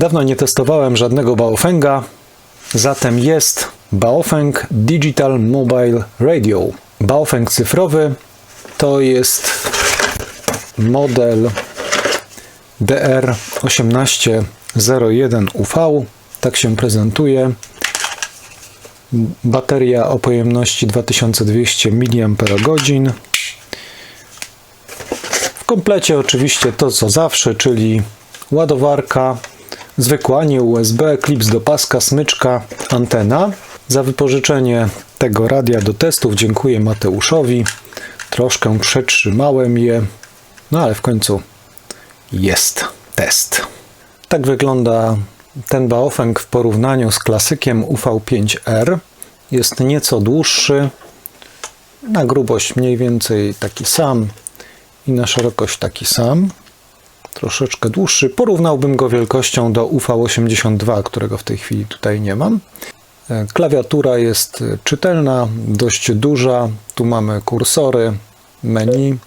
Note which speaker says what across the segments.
Speaker 1: Dawno nie testowałem żadnego Baofenga, zatem jest Baofeng Digital Mobile Radio. Baofeng cyfrowy to jest model DR1801UV. Tak się prezentuje. Bateria o pojemności 2200 mAh. W komplecie oczywiście to co zawsze, czyli ładowarka, zwykła, nie USB, klips do paska, smyczka, antena. Za wypożyczenie tego radia do testów dziękuję Mateuszowi. Troszkę przetrzymałem je, no ale w końcu jest test. Tak wygląda ten Baofeng w porównaniu z klasykiem UV5R. Jest nieco dłuższy, na grubość mniej więcej taki sam i na szerokość taki sam. Troszeczkę dłuższy. Porównałbym go wielkością do UV82, którego w tej chwili tutaj nie mam. E, Klawiatura jest czytelna, dość duża. Tu mamy kursory, menu.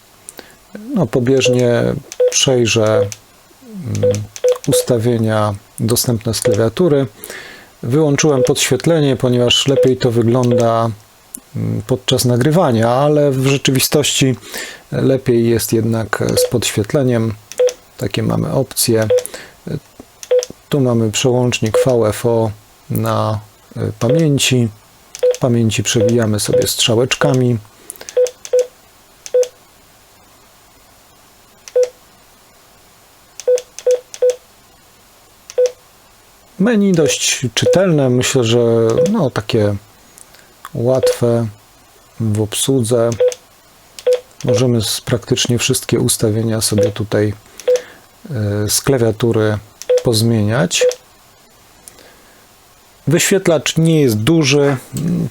Speaker 1: No, pobieżnie przejrzę mm, ustawienia dostępne z klawiatury. Wyłączyłem podświetlenie, ponieważ lepiej to wygląda mm, podczas nagrywania, ale w rzeczywistości lepiej jest jednak z podświetleniem. Takie mamy opcje. Tu mamy przełącznik VFO na y, pamięci. Pamięci przewijamy sobie strzałeczkami. Menu dość czytelne, myślę, że no, takie łatwe w obsłudze. Możemy praktycznie wszystkie ustawienia sobie tutaj z klawiatury pozmieniać. Wyświetlacz nie jest duży,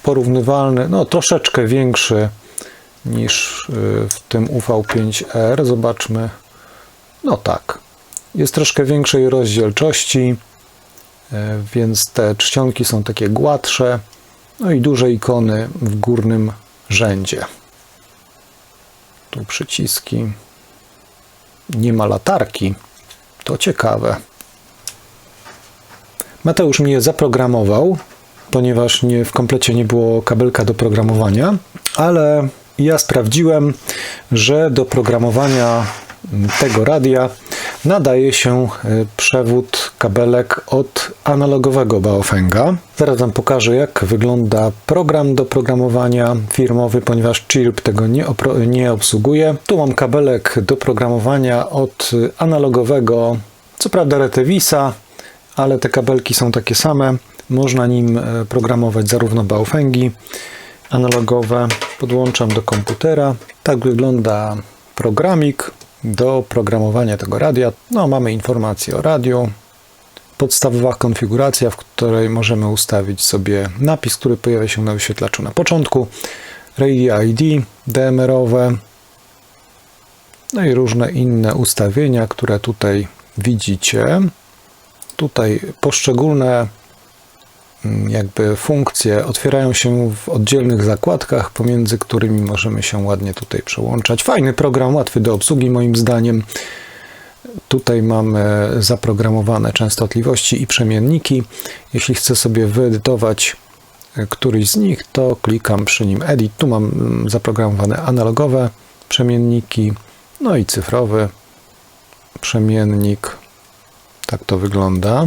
Speaker 1: porównywalny, no troszeczkę większy niż e, w tym UV5R. Zobaczmy. No tak. Jest troszkę większej rozdzielczości. E, więc te czcionki są takie gładsze, no i duże ikony w górnym rzędzie. Tu przyciski. Nie ma latarki. To ciekawe. Mateusz mnie zaprogramował, ponieważ nie, w komplecie nie było kabelka do programowania, ale ja sprawdziłem, że do programowania tego radia nadaje się y, przewód kabelek od analogowego Baofenga. Zaraz Wam pokażę, jak wygląda program do programowania firmowy, ponieważ Chirp tego nie, nie obsługuje. Tu mam kabelek do programowania od analogowego, co prawda Retevisa, ale te kabelki są takie same. Można nim y, programować zarówno Baofengi analogowe. Podłączam do komputera. Tak wygląda programik do programowania tego radia. No, mamy informację o radiu, podstawowa konfiguracja, w której możemy ustawić sobie napis, który pojawia się na wyświetlaczu na początku, Radio ID, DMR-owe, no i różne inne ustawienia, które tutaj widzicie. Tutaj poszczególne Mm, jakby funkcje otwierają się w oddzielnych zakładkach, pomiędzy którymi możemy się ładnie tutaj przełączać. Fajny program, łatwy do obsługi moim zdaniem. Tutaj mamy zaprogramowane częstotliwości i przemienniki. Jeśli chcę sobie wyedytować e, któryś z nich, to klikam przy nim Edit. Tu mam mm, zaprogramowane analogowe przemienniki, no i cyfrowy przemiennik. Tak to wygląda.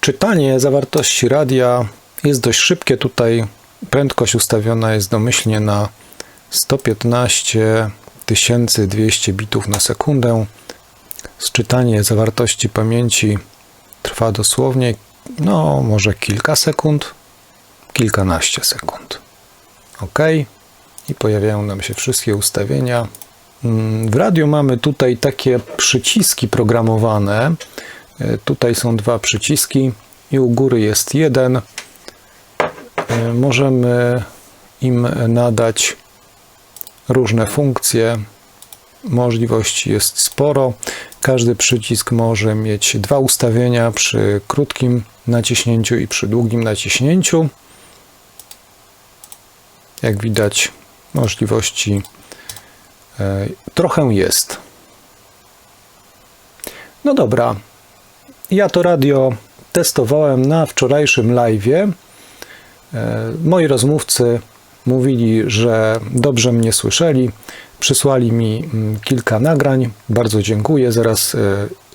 Speaker 1: Czytanie zawartości radia jest dość szybkie. Tutaj prędkość ustawiona jest domyślnie na 115 200 bitów na sekundę. Sczytanie zawartości pamięci trwa dosłownie, no może kilka sekund, kilkanaście sekund. OK. I pojawiają nam się wszystkie ustawienia. Mm, w radiu mamy tutaj takie przyciski programowane, E, tutaj są dwa przyciski i u góry jest jeden. E, możemy im nadać różne funkcje. Możliwości jest sporo. Każdy przycisk może mieć dwa ustawienia przy krótkim naciśnięciu i przy długim naciśnięciu. Jak widać, możliwości e, trochę jest. No dobra, ja to radio testowałem na wczorajszym live'ie. E, Moi rozmówcy mówili, że dobrze mnie słyszeli. Przysłali mi mm, kilka nagrań. Bardzo dziękuję. Zaraz e,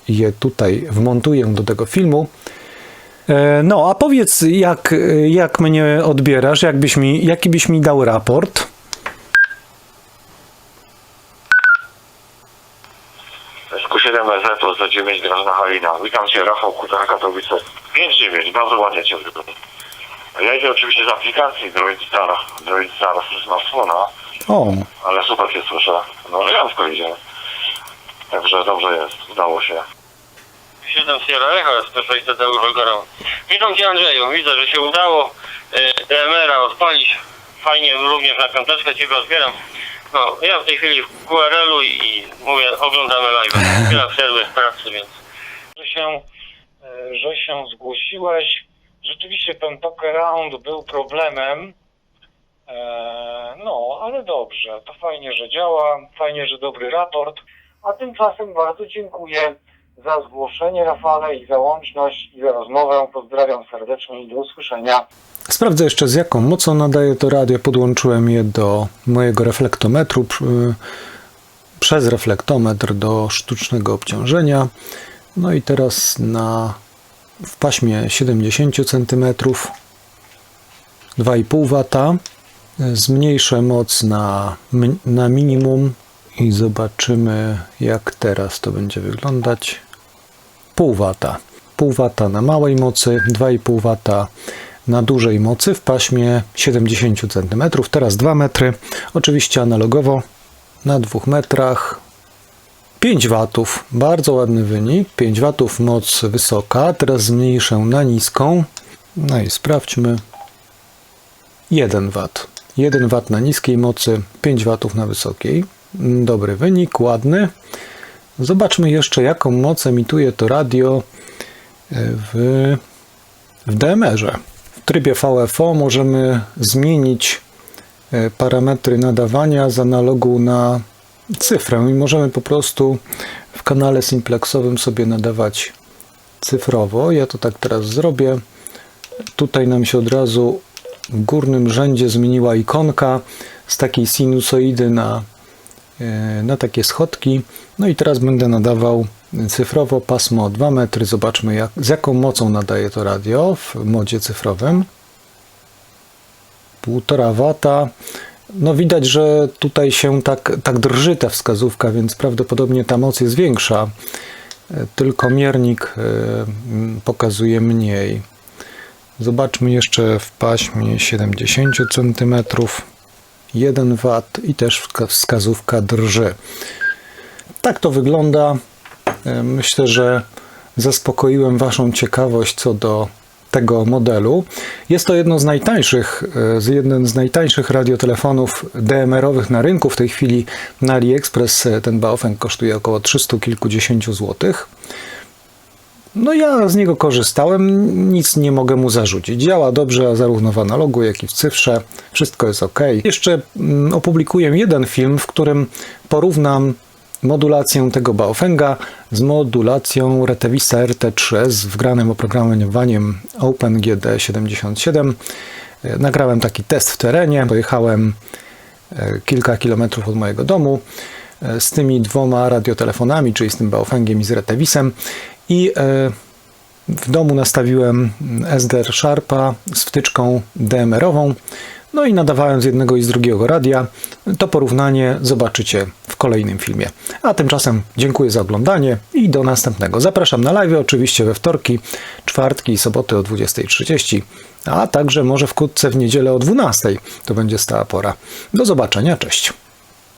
Speaker 1: je tutaj wmontuję do tego filmu. E, No, a powiedz, jak, e, jak mnie odbierasz? Jakbyś mi, jaki byś mi dał raport?
Speaker 2: SQ7 to za 9 Grażna Halina. Witam Cię, Rafał Kutar, Katowice. 5-9, bardzo ładnie Cię wygląda. Ja idę oczywiście z aplikacji Droid Star, Droid Star z smartfona,
Speaker 1: O,
Speaker 2: ale super Cię słyszę. No elegancko idzie. Także dobrze jest, udało się. 7 Sierra Echo, specjalista Tadeusz Gorą. Witam Cię Andrzeju, widzę, że się udało y, DMR-a odpalić. Fajnie, również na piąteczkę Ciebie odbieram. No, ja w tej chwili w QRL-u i mówię, oglądamy live. Chwila przerwy w pracy, więc...
Speaker 3: że się, e, że się zgłosiłeś. Rzeczywiście ten talk around był problemem. E, No, ale dobrze. To fajnie, że działa, fajnie, że dobry raport. A tymczasem bardzo dziękuję za zgłoszenie Rafale i za łączność i za rozmowę. Pozdrawiam serdecznie i do usłyszenia.
Speaker 1: Sprawdzę jeszcze z jaką mocą nadaje to radio. Podłączyłem je do mojego reflektometru przy- przez reflektometr do sztucznego obciążenia. No i teraz na w paśmie 70 cm 2,5 W. Zmniejszę moc na, na minimum i zobaczymy jak teraz to będzie wyglądać. Pół wata. Pół wata na małej mocy, 2,5 wata na dużej mocy w paśmie 70 cm. Teraz 2 metry. Oczywiście analogowo na 2 metrach 5 watów. Bardzo ładny wynik. 5 watów moc wysoka. Teraz zmniejszę na niską. No i sprawdźmy. 1 wat. 1 wat na niskiej mocy, 5 watów na wysokiej. Dobry wynik, ładny. Zobaczmy jeszcze, jaką moc emituje to radio w, w DMR-ze. W trybie VFO możemy zmienić e, parametry nadawania z analogu na cyfrę i możemy po prostu w kanale simplexowym sobie nadawać cyfrowo. Ja to tak teraz zrobię. Tutaj nam się od razu w górnym rzędzie zmieniła ikonka z takiej sinusoidy na, e, na takie schodki. No i teraz będę nadawał cyfrowo pasmo 2 metry. Zobaczmy jak, z jaką mocą nadaje to radio w modzie cyfrowym. 1,5 wata. No widać, że tutaj się tak, tak drży ta wskazówka, więc prawdopodobnie ta moc jest większa. E, Tylko miernik e, pokazuje mniej. Zobaczmy jeszcze w paśmie 70 cm 1 W i też wska- wskazówka drży. Tak to wygląda. E, Myślę, że zaspokoiłem Waszą ciekawość co do tego modelu. Jest to jedno z najtańszych, e, jeden z najtańszych radiotelefonów DMR-owych na rynku. W tej chwili na AliExpress e, ten Baofeng kosztuje około 300 kilkudziesięciu złotych. No ja z niego korzystałem, nic nie mogę mu zarzucić. Działa dobrze zarówno w analogu, jak i w cyfrze. Wszystko jest ok. Jeszcze mm, opublikuję jeden film, w którym porównam modulację tego Baofenga z modulacją Retevisa RT3 z wgranym oprogramowaniem OpenGD77. E, Nagrałem taki test w terenie, pojechałem e, kilka kilometrów od mojego domu e, z tymi dwoma radiotelefonami, czyli z tym Baofengiem i z Retevisem i e, w domu nastawiłem SDR Sharpa z wtyczką DMR-ową. No i nadawałem z jednego i z drugiego radia. To porównanie zobaczycie w kolejnym filmie. A tymczasem dziękuję za oglądanie i do następnego. Zapraszam na live oczywiście we wtorki, czwartki i soboty o 20.30, a także może wkrótce w niedzielę o 12.00. To będzie stała pora. Do zobaczenia, cześć.